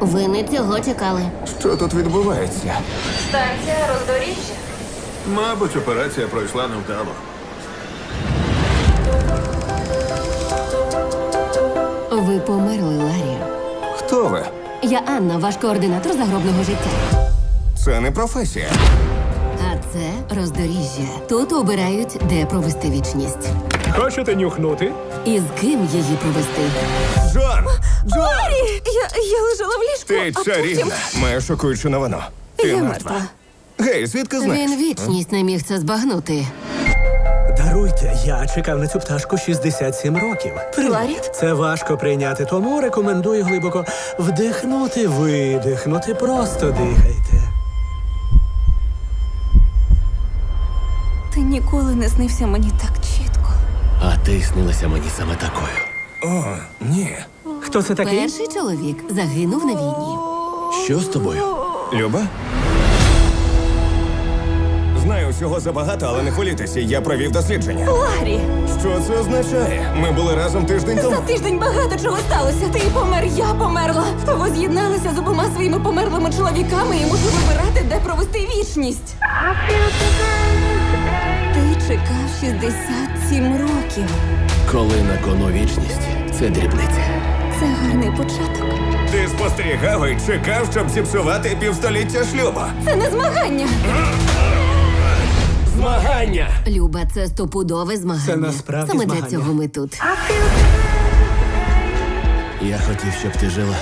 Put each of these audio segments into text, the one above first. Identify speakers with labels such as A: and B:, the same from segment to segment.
A: Ви не цього чекали.
B: Що тут відбувається?
C: Станція роздоріжжя.
D: Мабуть, операція пройшла невдало.
A: Ви померли, Ларі.
B: Хто ви?
A: Я Анна, ваш координатор загробного життя.
B: Це не професія.
A: А це роздоріжжя. Тут обирають, де провести вічність.
E: Хочете нюхнути?
A: І з ким її провести.
B: Джон! Джон!
C: Я, я лежала в ліжку.
B: Ти
C: а
B: чарівна. Маю шокуючу новину. Ти
C: Я
B: мертва.
C: мертва.
B: Гей, звідки знаєш?
A: Він вічність не міг це збагнути.
E: Даруйте, я чекав на цю пташку 67 років.
C: Ларі?
E: Це важко прийняти, тому рекомендую глибоко вдихнути, видихнути, просто дихайте.
C: Ти ніколи не снився мені так чітко.
F: А ти снилася мені саме такою.
B: О, ні.
E: Хто це такий?
A: Перший чоловік загинув на війні.
F: Що з тобою?
B: Люба? Знаю всього забагато, але не хвилюйтеся. Я провів дослідження.
C: Ларі!
B: Що це означає? Ми були разом тиждень
C: За тиждень багато чого сталося. Ти помер, я померла. Ви з'єдналися з обома своїми померлими чоловіками і мушу вибирати, де провести вічність. Ти чекав 67 років.
F: Коли на кону вічність, це дрібниця.
C: Це гарний початок.
B: Ти спостерігав і чекав, щоб зіпсувати півстоліття шлюбу.
C: Це не змагання.
F: Змагання!
A: Люба, це стопудове змагання.
E: Це насправді
A: Саме
E: змагання.
A: для цього ми тут.
F: Я хотів, щоб ти жила.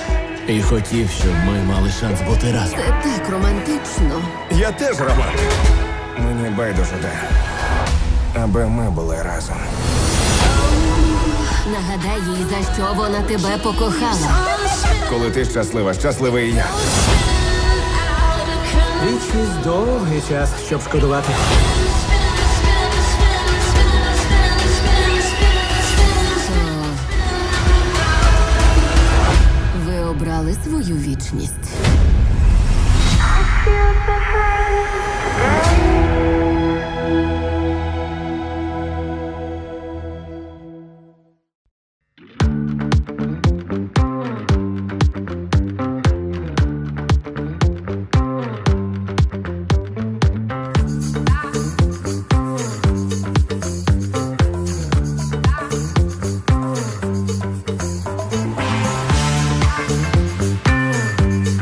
F: І хотів, щоб ми мали шанс бути разом.
A: Це так романтично.
B: Я теж Роман. Мені байдуже де. Аби ми були разом.
A: Нагадай їй, за що вона тебе покохала.
B: Коли ти щаслива, щасливий і я.
E: Вічність довгий час, щоб шкодувати. Ви обрали свою вічність.